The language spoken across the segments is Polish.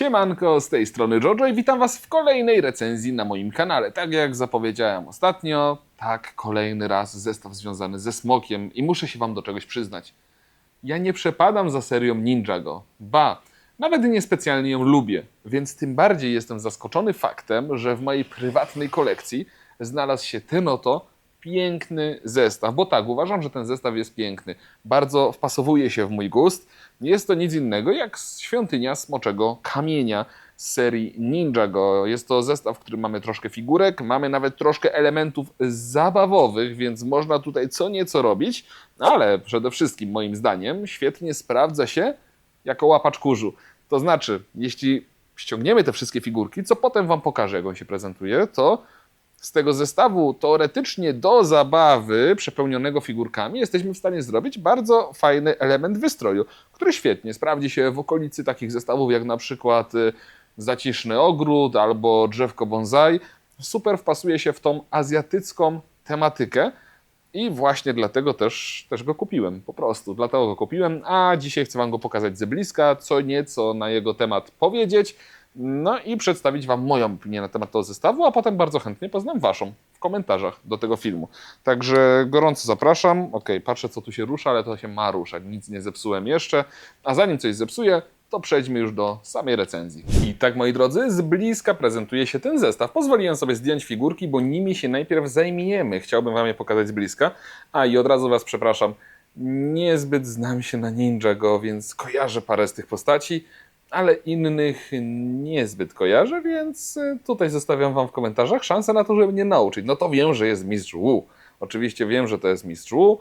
Siemanko, z tej strony Jojo i witam Was w kolejnej recenzji na moim kanale. Tak jak zapowiedziałem ostatnio, tak kolejny raz zestaw związany ze smokiem i muszę się Wam do czegoś przyznać. Ja nie przepadam za serią Ninjago. Ba, nawet niespecjalnie ją lubię, więc tym bardziej jestem zaskoczony faktem, że w mojej prywatnej kolekcji znalazł się ten oto piękny zestaw. Bo tak, uważam, że ten zestaw jest piękny. Bardzo wpasowuje się w mój gust. Nie jest to nic innego jak świątynia smoczego kamienia z serii Ninjago. Jest to zestaw, w którym mamy troszkę figurek, mamy nawet troszkę elementów zabawowych, więc można tutaj co nieco robić, ale przede wszystkim moim zdaniem świetnie sprawdza się jako łapacz kurzu. To znaczy, jeśli ściągniemy te wszystkie figurki, co potem Wam pokażę, jak on się prezentuje, to z tego zestawu teoretycznie do zabawy przepełnionego figurkami jesteśmy w stanie zrobić bardzo fajny element wystroju, który świetnie sprawdzi się w okolicy takich zestawów jak na przykład y, zaciszny ogród albo drzewko bonsai. Super wpasuje się w tą azjatycką tematykę. I właśnie dlatego też, też go kupiłem, po prostu. Dlatego go kupiłem, a dzisiaj chcę Wam go pokazać ze bliska, co nieco na jego temat powiedzieć, no i przedstawić Wam moją opinię na temat tego zestawu, a potem bardzo chętnie poznam Waszą w komentarzach do tego filmu. Także gorąco zapraszam. Ok, patrzę co tu się rusza, ale to się ma ruszać, nic nie zepsułem jeszcze. A zanim coś zepsuję, to przejdźmy już do samej recenzji. I tak, moi drodzy, z bliska prezentuje się ten zestaw. Pozwoliłem sobie zdjąć figurki, bo nimi się najpierw zajmiemy. Chciałbym Wam je pokazać z bliska. A i od razu Was przepraszam, niezbyt znam się na Ninjago, więc kojarzę parę z tych postaci, ale innych niezbyt kojarzę, więc y, tutaj zostawiam Wam w komentarzach szansę na to, żeby mnie nauczyć. No to wiem, że jest Mistrz Wu. Oczywiście wiem, że to jest Mistrz Wu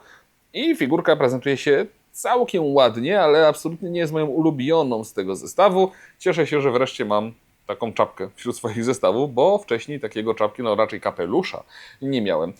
i figurka prezentuje się całkiem ładnie, ale absolutnie nie jest moją ulubioną z tego zestawu. Cieszę się, że wreszcie mam taką czapkę wśród swoich zestawów, bo wcześniej takiego czapki, no raczej kapelusza nie miałem.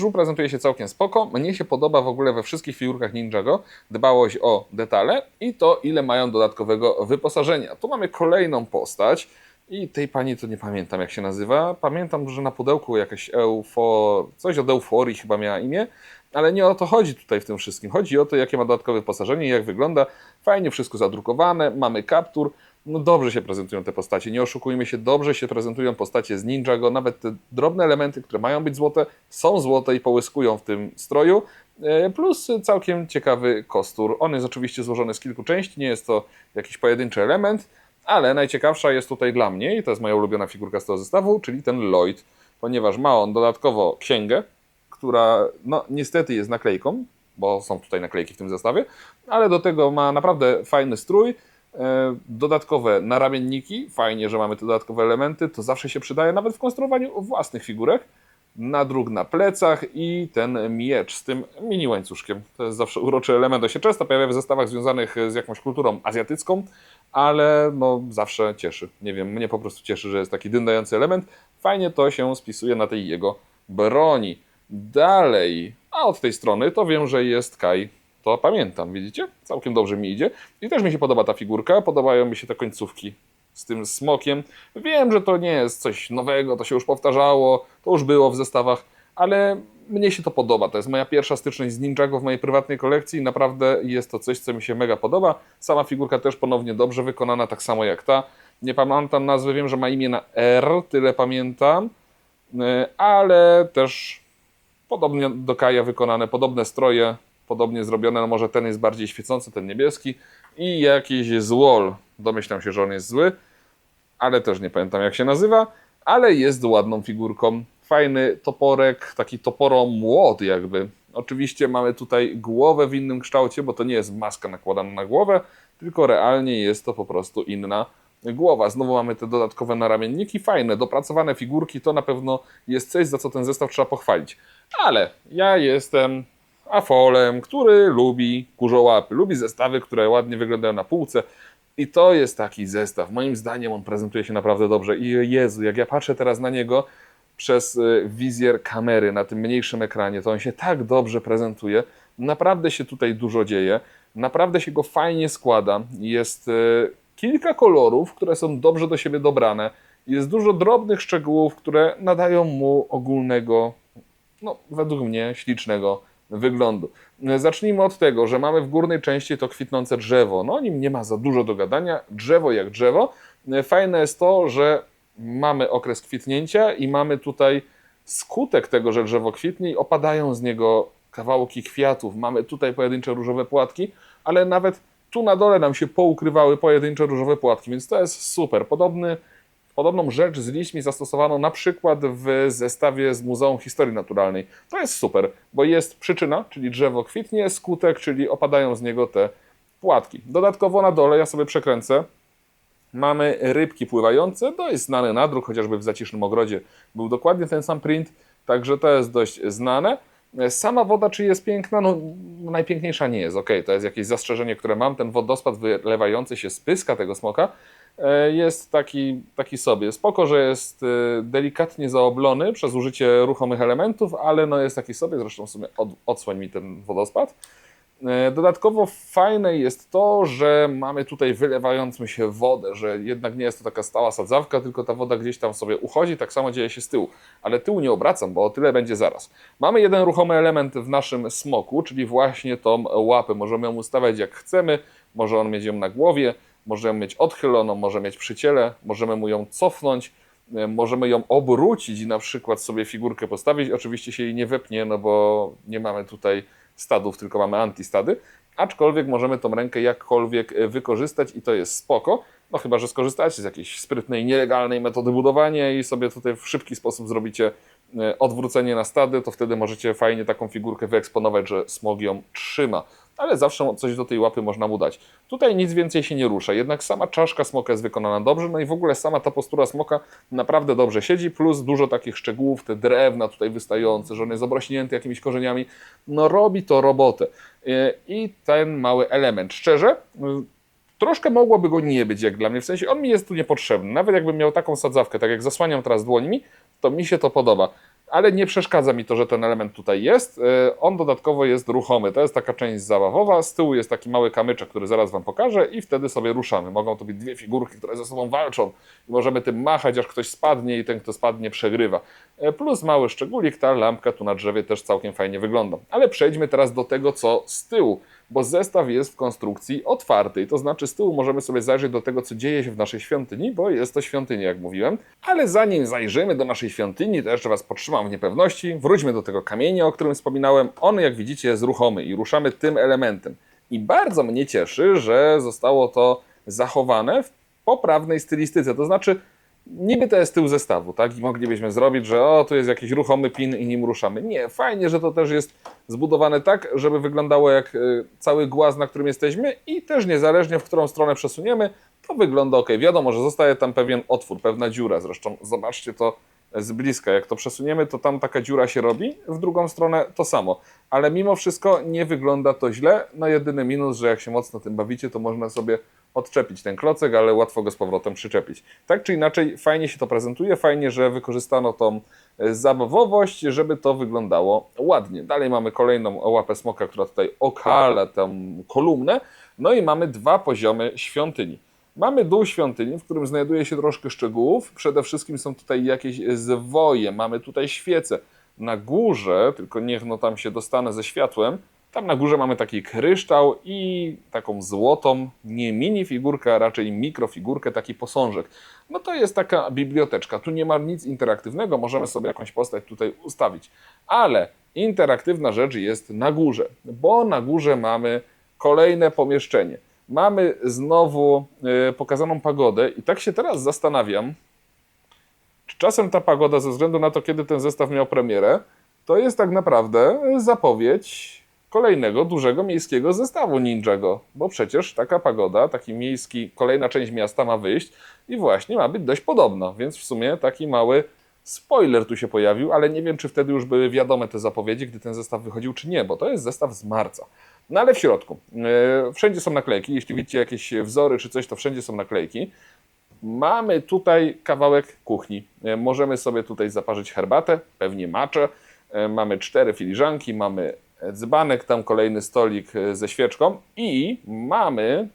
Wu prezentuje się całkiem spoko. Mnie się podoba w ogóle we wszystkich figurkach Ninjago dbałość o detale i to, ile mają dodatkowego wyposażenia. Tu mamy kolejną postać. I tej pani to nie pamiętam jak się nazywa. Pamiętam, że na pudełku jakaś eufor... coś od euforii chyba miała imię, ale nie o to chodzi tutaj w tym wszystkim. Chodzi o to, jakie ma dodatkowe wyposażenie, jak wygląda. Fajnie wszystko zadrukowane, mamy kaptur. No dobrze się prezentują te postacie, nie oszukujmy się, dobrze się prezentują postacie z Ninjago, nawet te drobne elementy, które mają być złote, są złote i połyskują w tym stroju, E, plus całkiem ciekawy kostur. On jest oczywiście złożony z kilku części, nie jest to jakiś pojedynczy element, ale najciekawsza jest tutaj dla mnie, i to jest moja ulubiona figurka z tego zestawu, czyli ten Lloyd, ponieważ ma on dodatkowo księgę, która no niestety jest naklejką, bo są tutaj naklejki w tym zestawie, ale do tego ma naprawdę fajny strój, dodatkowe naramienniki, fajnie, że mamy te dodatkowe elementy, to zawsze się przydaje nawet w konstruowaniu własnych figurek, nadruk na plecach i ten miecz z tym mini łańcuszkiem. To jest zawsze uroczy element, to się często pojawia w zestawach związanych z jakąś kulturą azjatycką, ale no zawsze cieszy. Nie wiem, mnie po prostu cieszy, że jest taki dyndający element. Fajnie to się spisuje na tej jego broni. Dalej, a od tej strony to wiem, że jest Kai. To pamiętam, widzicie? Całkiem dobrze mi idzie. I też mi się podoba ta figurka, podobają mi się te końcówki z tym smokiem. Wiem, że to nie jest coś nowego, to się już powtarzało, to już było w zestawach, ale mnie się to podoba. To jest moja pierwsza styczność z Ninjago w mojej prywatnej kolekcji i naprawdę jest to coś, co mi się mega podoba. Sama figurka też ponownie dobrze wykonana, tak samo jak ta. Nie pamiętam nazwy, wiem, że ma imię na R, tyle pamiętam, Yy, ale też podobnie do Kaja wykonane, podobne stroje, podobnie zrobione, no może ten jest bardziej świecący, ten niebieski i jakiś złol. Domyślam się, że on jest zły, ale też nie pamiętam jak się nazywa, ale jest ładną figurką. Fajny toporek, taki toporo młot jakby. Oczywiście mamy tutaj głowę w innym kształcie, bo to nie jest maska nakładana na głowę, tylko realnie jest to po prostu inna głowa. Znowu mamy te dodatkowe naramienniki, fajne, dopracowane figurki, to na pewno jest coś, za co ten zestaw trzeba pochwalić. Ale ja jestem afolem, który lubi kurzołapy, lubi zestawy, które ładnie wyglądają na półce. I to jest taki zestaw. Moim zdaniem on prezentuje się naprawdę dobrze. I Jezu, jak ja patrzę teraz na niego przez y, wizjer kamery na tym mniejszym ekranie, to on się tak dobrze prezentuje. Naprawdę się tutaj dużo dzieje. Naprawdę się go fajnie składa. Jest y, kilka kolorów, które są dobrze do siebie dobrane. Jest dużo drobnych szczegółów, które nadają mu ogólnego, no według mnie, ślicznego wyglądu. Zacznijmy od tego, że mamy w górnej części to kwitnące drzewo. No o nim nie ma za dużo do gadania. Drzewo jak drzewo. Fajne jest to, że mamy okres kwitnięcia i mamy tutaj skutek tego, że drzewo kwitnie i opadają z niego kawałki kwiatów. Mamy tutaj pojedyncze różowe płatki, ale nawet tu na dole nam się poukrywały pojedyncze różowe płatki, więc to jest super. Podobny, podobną rzecz z liśćmi zastosowano na przykład w zestawie z Muzeum Historii Naturalnej. To jest super, bo jest przyczyna, czyli drzewo kwitnie, skutek, czyli opadają z niego te płatki. Dodatkowo na dole, ja sobie przekręcę, mamy rybki pływające, to jest znany nadruk, chociażby w Zacisznym Ogrodzie był dokładnie ten sam print, także to jest dość znane. Sama woda, czy jest piękna? No, najpiękniejsza nie jest, ok, to jest jakieś zastrzeżenie, które mam. Ten wodospad wylewający się z pyska tego smoka jest taki, taki sobie. Spoko, że jest e, delikatnie zaoblony przez użycie ruchomych elementów, ale no jest taki sobie, zresztą w sumie od, odsłoń mi ten wodospad. E, Dodatkowo fajne jest to, że mamy tutaj wylewającą się wodę, że jednak nie jest to taka stała sadzawka, tylko ta woda gdzieś tam sobie uchodzi, tak samo dzieje się z tyłu. Ale tyłu nie obracam, bo o tyle będzie zaraz. Mamy jeden ruchomy element w naszym smoku, czyli właśnie tą łapę. Możemy ją ustawiać jak chcemy, może on mieć ją na głowie, możemy mieć odchyloną, może mieć przy ciele, możemy mu ją cofnąć, e, możemy ją obrócić i na przykład sobie figurkę postawić. Oczywiście się jej nie wepnie, no bo nie mamy tutaj stadów, tylko mamy antystady, aczkolwiek możemy tą rękę jakkolwiek e, wykorzystać i to jest spoko, no chyba, że skorzystacie z jakiejś sprytnej, nielegalnej metody budowania i sobie tutaj w szybki sposób zrobicie e, odwrócenie na stady, to wtedy możecie fajnie taką figurkę wyeksponować, że smog ją trzyma. Ale zawsze coś do tej łapy można mu dać. Tutaj nic więcej się nie rusza, jednak sama czaszka smoka jest wykonana dobrze, no i w ogóle sama ta postura smoka naprawdę dobrze siedzi, plus dużo takich szczegółów, te drewna tutaj wystające, że on jest obrośnięty jakimiś korzeniami, no robi to robotę. E, I ten mały element, szczerze, Troszkę mogłoby go nie być, jak dla mnie. W sensie on mi jest tu niepotrzebny. Nawet jakbym miał taką sadzawkę, tak jak zasłaniam teraz dłońmi, to mi się to podoba. Ale nie przeszkadza mi to, że ten element tutaj jest. E, On dodatkowo jest ruchomy. To jest taka część zabawowa. Z tyłu jest taki mały kamyczek, który zaraz Wam pokażę i wtedy sobie ruszamy. Mogą to być dwie figurki, które ze sobą walczą. I możemy tym machać, aż ktoś spadnie i ten, kto spadnie, przegrywa. E, Plus mały szczególik, ta lampka tu na drzewie też całkiem fajnie wygląda. Ale przejdźmy teraz do tego, co z tyłu bo zestaw jest w konstrukcji otwartej, to znaczy z tyłu możemy sobie zajrzeć do tego, co dzieje się w naszej świątyni, bo jest to świątynia, jak mówiłem. Ale zanim zajrzymy do naszej świątyni, to jeszcze Was podtrzymam w niepewności. Wróćmy do tego kamienia, o którym wspominałem. On, jak widzicie, jest ruchomy i ruszamy tym elementem. I bardzo mnie cieszy, że zostało to zachowane w poprawnej stylistyce, to znaczy niby to jest tył zestawu, tak? I moglibyśmy zrobić, że o, tu jest jakiś ruchomy pin i nim ruszamy. Nie, fajnie, że to też jest zbudowane tak, żeby wyglądało jak y, cały głaz, na którym jesteśmy i też niezależnie, w którą stronę przesuniemy, to wygląda ok. Wiadomo, że zostaje tam pewien otwór, pewna dziura. Zresztą zobaczcie to z bliska. Jak to przesuniemy, to tam taka dziura się robi, w drugą stronę to samo. Ale mimo wszystko nie wygląda to źle. No jedyny minus, że jak się mocno tym bawicie, to można sobie odczepić ten klocek, ale łatwo go z powrotem przyczepić. Tak czy inaczej, fajnie się to prezentuje, fajnie, że wykorzystano tą e, zabawowość, żeby to wyglądało ładnie. Dalej mamy kolejną łapę smoka, która tutaj okala tę kolumnę. No i mamy dwa poziomy świątyni. Mamy dół świątyni, w którym znajduje się troszkę szczegółów. Przede wszystkim są tutaj jakieś zwoje, mamy tutaj świece. Na górze, tylko niech no tam się dostanę ze światłem, tam na górze mamy taki kryształ i taką złotą, nie mini figurkę, a raczej mikrofigurkę, taki posążek. No to jest taka biblioteczka. Tu nie ma nic interaktywnego, możemy sobie jakąś postać tutaj ustawić. Ale interaktywna rzecz jest na górze, bo na górze mamy kolejne pomieszczenie. Mamy znowu y, pokazaną pagodę i tak się teraz zastanawiam, czy czasem ta pagoda, ze względu na to, kiedy ten zestaw miał premierę, to jest tak naprawdę zapowiedź kolejnego dużego miejskiego zestawu Ninjago, bo przecież taka pagoda, taki miejski, kolejna część miasta ma wyjść i właśnie ma być dość podobna, więc w sumie taki mały spoiler tu się pojawił, ale nie wiem, czy wtedy już były wiadome te zapowiedzi, gdy ten zestaw wychodził, czy nie, bo to jest zestaw z marca. No ale w środku, e, wszędzie są naklejki, jeśli widzicie jakieś wzory czy coś, to wszędzie są naklejki. Mamy tutaj kawałek kuchni. E, Możemy sobie tutaj zaparzyć herbatę, pewnie maczę. E, Mamy cztery filiżanki, mamy dzbanek, tam kolejny stolik ze świeczką i mamy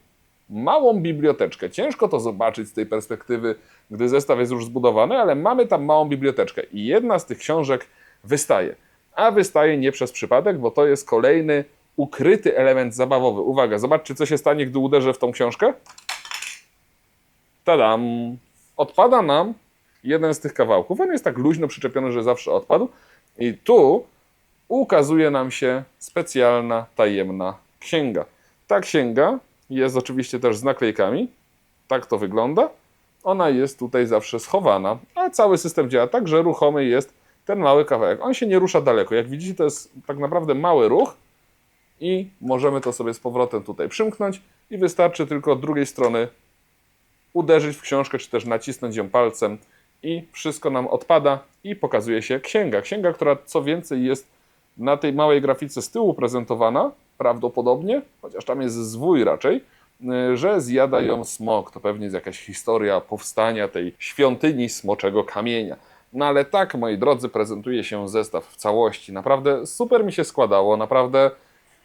małą biblioteczkę. Ciężko to zobaczyć z tej perspektywy, gdy zestaw jest już zbudowany, ale mamy tam małą biblioteczkę i jedna z tych książek wystaje. A wystaje nie przez przypadek, bo to jest kolejny ukryty element zabawowy. Uwaga, zobaczcie, co się stanie, gdy uderzę w tą książkę. tadam, odpada nam jeden z tych kawałków. On jest tak luźno przyczepiony, że zawsze odpadł. I tu ukazuje nam się specjalna, tajemna księga. Ta księga jest oczywiście też z naklejkami. Tak to wygląda. Ona jest tutaj zawsze schowana, a cały system działa tak, że ruchomy jest ten mały kawałek. On się nie rusza daleko. Jak widzicie, to jest tak naprawdę mały ruch i możemy to sobie z powrotem tutaj przymknąć i wystarczy tylko od drugiej strony uderzyć w książkę, czy też nacisnąć ją palcem i wszystko nam odpada i pokazuje się księga. Księga, która co więcej jest na tej małej grafice z tyłu prezentowana, prawdopodobnie, chociaż tam jest zwój raczej, y, że zjada ją smok. To pewnie jest jakaś historia powstania tej świątyni smoczego kamienia. No ale tak, moi drodzy, prezentuje się zestaw w całości. Naprawdę super mi się składało, naprawdę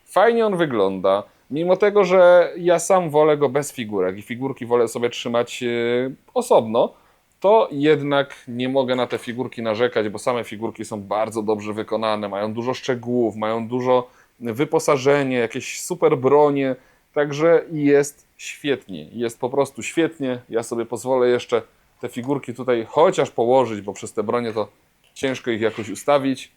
fajnie on wygląda. Mimo tego, że ja sam wolę go bez figurek i figurki wolę sobie trzymać yy, osobno, to jednak nie mogę na te figurki narzekać, bo same figurki są bardzo dobrze wykonane, mają dużo szczegółów, mają dużo wyposażenie, jakieś super bronie, także jest świetnie, jest po prostu świetnie. Ja sobie pozwolę jeszcze te figurki tutaj chociaż położyć, bo przez te bronie to ciężko ich jakoś ustawić.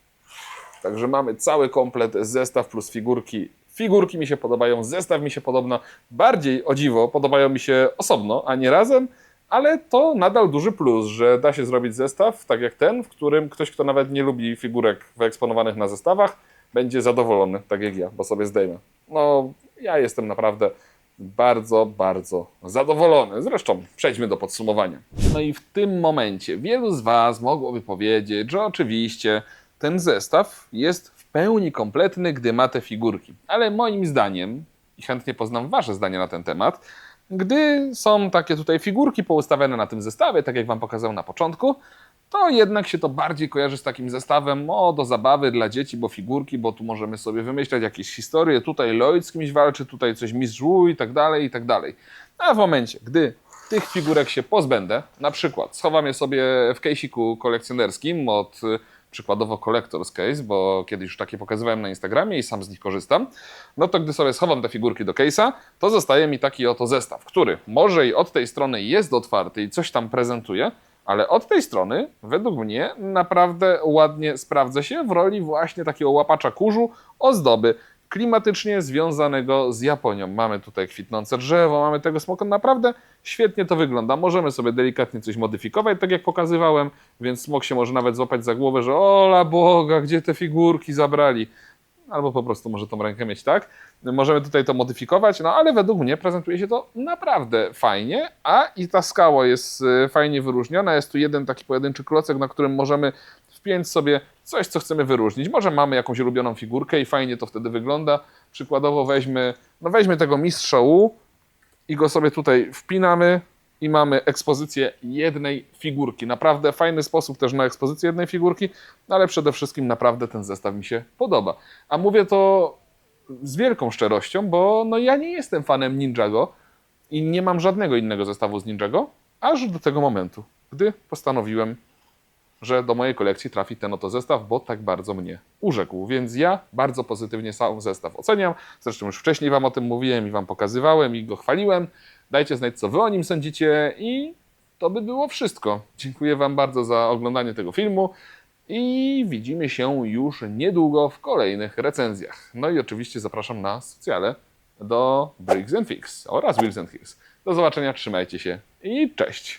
Także mamy cały komplet, zestaw plus figurki. Figurki mi się podobają, zestaw mi się podobna. Bardziej o dziwo podobają mi się osobno, a nie razem, ale to nadal duży plus, że da się zrobić zestaw tak jak ten, w którym ktoś, kto nawet nie lubi figurek wyeksponowanych na zestawach, będzie zadowolony, tak jak ja, bo sobie zdejmę. No, ja jestem naprawdę bardzo, bardzo zadowolony. Zresztą przejdźmy do podsumowania. No i w tym momencie wielu z Was mogłoby powiedzieć, że oczywiście ten zestaw jest w pełni kompletny, gdy ma te figurki. Ale moim zdaniem, i chętnie poznam Wasze zdanie na ten temat, gdy są takie tutaj figurki poustawiane na tym zestawie, tak jak Wam pokazałem na początku, to jednak się to bardziej kojarzy z takim zestawem o, do zabawy dla dzieci, bo figurki, bo tu możemy sobie wymyślać jakieś historie, tutaj Lloyd z kimś walczy, tutaj coś mistrz i tak dalej, i tak dalej. A w momencie, gdy tych figurek się pozbędę, na przykład schowam je sobie w case'iku kolekcjonerskim od przykładowo Collector's Case, bo kiedyś już takie pokazywałem na Instagramie i sam z nich korzystam, no to gdy sobie schowam te figurki do case'a, to zostaje mi taki oto zestaw, który może i od tej strony jest otwarty i coś tam prezentuje, ale od tej strony, według mnie, naprawdę ładnie sprawdza się w roli właśnie takiego łapacza kurzu, ozdoby, klimatycznie związanego z Japonią. Mamy tutaj kwitnące drzewo, mamy tego smoka, naprawdę świetnie to wygląda. Możemy sobie delikatnie coś modyfikować, tak jak pokazywałem, więc smok się może nawet złapać za głowę, że ola Boga, gdzie te figurki zabrali? albo po prostu może tą rękę mieć tak. Możemy tutaj to modyfikować, no ale według mnie prezentuje się to naprawdę fajnie, a i ta skała jest y, fajnie wyróżniona. Jest tu jeden taki pojedynczy klocek, na którym możemy wpiąć sobie coś, co chcemy wyróżnić. Może mamy jakąś ulubioną figurkę i fajnie to wtedy wygląda. Przykładowo weźmy, no weźmy tego mistrza Wu i go sobie tutaj wpinamy i mamy ekspozycję jednej figurki. Naprawdę fajny sposób też na ekspozycję jednej figurki, no ale przede wszystkim naprawdę ten zestaw mi się podoba. A mówię to z wielką szczerością, bo no ja nie jestem fanem Ninjago i nie mam żadnego innego zestawu z Ninjago, aż do tego momentu, gdy postanowiłem, że do mojej kolekcji trafi ten oto zestaw, bo tak bardzo mnie urzekł. Więc ja bardzo pozytywnie sam zestaw oceniam. Zresztą już wcześniej Wam o tym mówiłem i Wam pokazywałem i go chwaliłem. Dajcie znać, co Wy o nim sądzicie i to by było wszystko. Dziękuję Wam bardzo za oglądanie tego filmu i widzimy się już niedługo w kolejnych recenzjach. No i oczywiście zapraszam na socjale do and Fix oraz and Hills. Do zobaczenia, trzymajcie się i cześć!